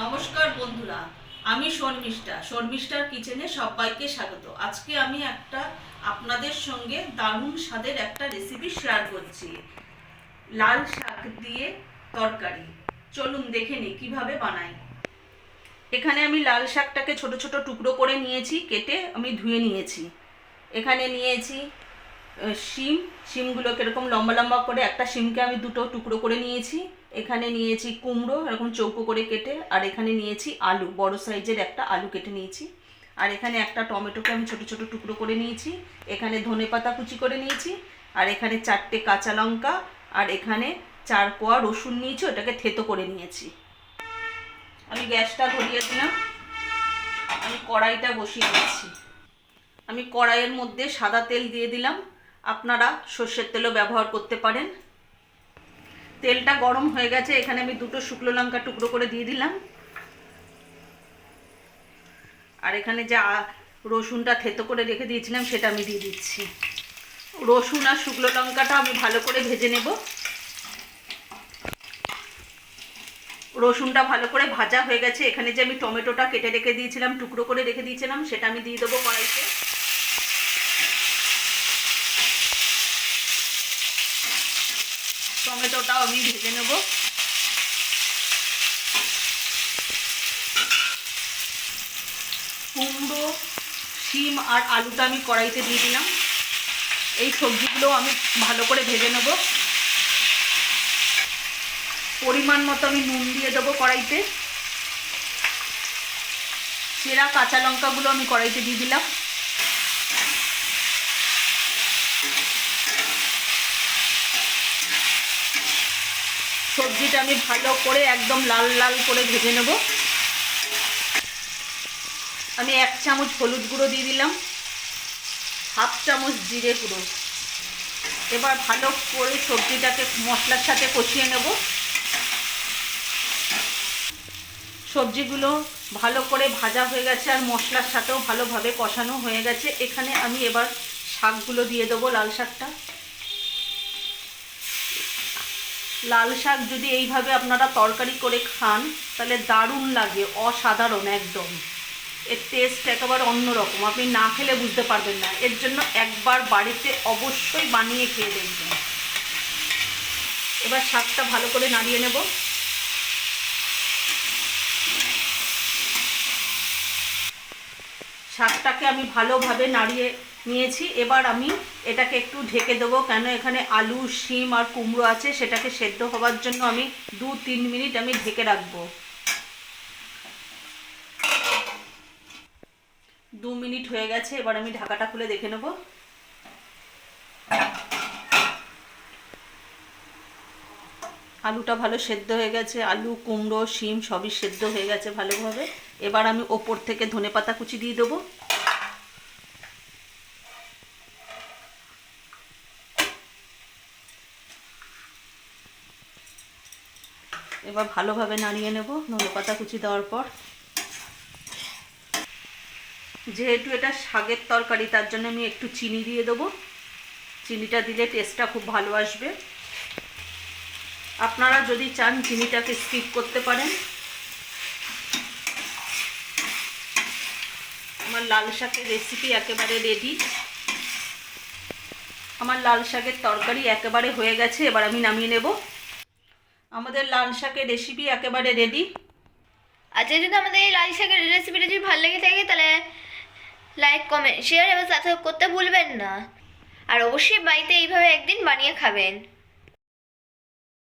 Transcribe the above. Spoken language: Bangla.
নমস্কার বন্ধুরা, আমি শর্মিষ্ঠা, শর্মিষ্ঠার কিচেনে সবাইকে স্বাগত। আজকে আমি একটা আপনাদের সঙ্গে দারুণ স্বাদের একটা রেসিপি শেয়ার করছি। লাল শাক দিয়ে তরকারি। চলুন দেখে নিই কীভাবে বানাই। এখানে আমি লাল শাকটাকে ছোট ছোট টুকরো করে নিয়েছি, কেটে আমি ধুয়ে নিয়েছি। এখানে নিয়েছি শিম শিমগুলোকে এরকম লম্বা লম্বা করে একটা শিমকে আমি দুটো টুকরো করে নিয়েছি। এখানে নিয়েছি কুমড়ো, এরকম চৌকো করে কেটে, আর এখানে নিয়েছি আলু, বড় সাইজের একটা আলু কেটে নিয়েছি। আর এখানে একটা টমেটোকে আমি ছোট ছোট টুকরো করে নিয়েছি। এখানে ধনে পাতা কুচি করে নিয়েছি, আর এখানে চারটে কাঁচা লঙ্কা, আর এখানে চার কোয়া রসুন নিয়েছি, ওটাকে থেতো করে নিয়েছি। আমি গ্যাসটা ধরিয়ে দিলাম। আমি কড়াইটা বসিয়ে দিচ্ছি। আমি কড়াইয়ের মধ্যে সাদা তেল দিয়ে দিলাম। আপনারা সর্ষের তেলও ব্যবহার করতে পারেন। তেলটা গরম হয়ে গেছে, এখানে আমি দুটো শুকনো লঙ্কা টুকরো করে দিয়ে দিলাম। আর এখানে যে রসুনটা থেতো করে রেখে দিয়েছিলাম, সেটা আমি দিয়ে দিচ্ছি। রসুন আর শুকনো লঙ্কাটা আমি ভালো করে ভেজে নেব। রসুনটা ভালো করে ভাজা হয়ে গেছে, এখানে যে আমি টমেটোটা কেটে রেখে দিয়েছিলাম, টুকরো করে রেখে দিয়েছিলাম, সেটা আমি দিয়ে দেবো কড়াইতে। টমেটোটাও আমি ভেজে নেব। কুমড়ো, শিম আর আলুটা আমি কড়াইতে দিয়ে দিলাম। এই সবজিগুলো আমি ভালো করে ভেজে নেব। পরিমাণ মতো আমি নুন দিয়ে দেবো কড়াইতে। চেরা কাঁচা লঙ্কাগুলো আমি কড়াইতে দিয়ে দিলাম। সবজিটা আমি ভালো করে একদম লাল লাল করে ভেজে নেব। আমি এক চামচ হলুদ গুঁড়ো দিয়ে দিলাম, হাফ চামচ জিরে গুঁড়ো। এবার ভালো করে সবজিটাকে মশলার সাথে কষিয়ে নেব। সবজিগুলো ভালো করে ভাজা হয়ে গেছে আর মশলার সাথেও ভালোভাবে কষানো হয়ে গেছে। এখানে আমি এবার শাকগুলো দিয়ে দেবো লাল শাকটা। লাল শাক যদি এইভাবে আপনারা তরকারি করে খান, তাহলে দারুণ লাগে, অসাধারণ একদম। এর টেস্ট একেবারে অন্যরকম, আপনি না খেলে বুঝতে পারবেন না। এর জন্য একবার বাড়িতে অবশ্যই বানিয়ে খেয়ে দেখবেন। এবার শাকটা ভালো করে নাড়িয়ে নেব। শাকটাকে আমি ভালোভাবে নাড়িয়ে নিয়েছি। এবার আমি এটাকে একটু ঢেকে দেবো, কেন এখানে আলু, শিম আর কুমড়ো আছে, সেটাকে সেদ্ধ হওয়ার জন্য আমি দু তিন মিনিট আমি ঢেকে রাখব। দু মিনিট হয়ে গেছে, এবার আমি ঢাকাটা খুলে দেখে নেব। আলুটা ভালো সেদ্ধ হয়ে গেছে, আলু, কুমড়ো, শিম সবই সেদ্ধ হয়ে গেছে ভালোভাবে। এবার আমি ওপর থেকে ধনেপাতা কুচি দিয়ে দেবো। এবার ভালোভাবে নাড়িয়ে নেব ধনেপাতা কুচি দেওয়ার পর। যেহেতু এটা শাকের তরকারি, তার জন্য আমি একটু চিনি দিয়ে দেবো। চিনিটা দিলে টেস্টটা খুব ভালো আসবে। আপনারা যদি চান চিনিটাকে স্কিপ করতে পারেন। আমার লাল শাকের রেসিপি একেবারে রেডি আমার লাল শাকের তরকারি একেবারে হয়ে গেছে, এবার আমি নামিয়ে নেব। আমাদের লাল শাকের রেসিপি একেবারে রেডি আচ্ছা যদি আমাদের এই লাল শাকের রেসিপিটা যদি ভালো লেগে থাকে, তাহলে লাইক কমেন্ট শেয়ার এবং সাবস্ক্রাইব করতে ভুলবেন না। আর অবশ্যই বাড়িতে এইভাবে একদিন বানিয়ে খাবেন।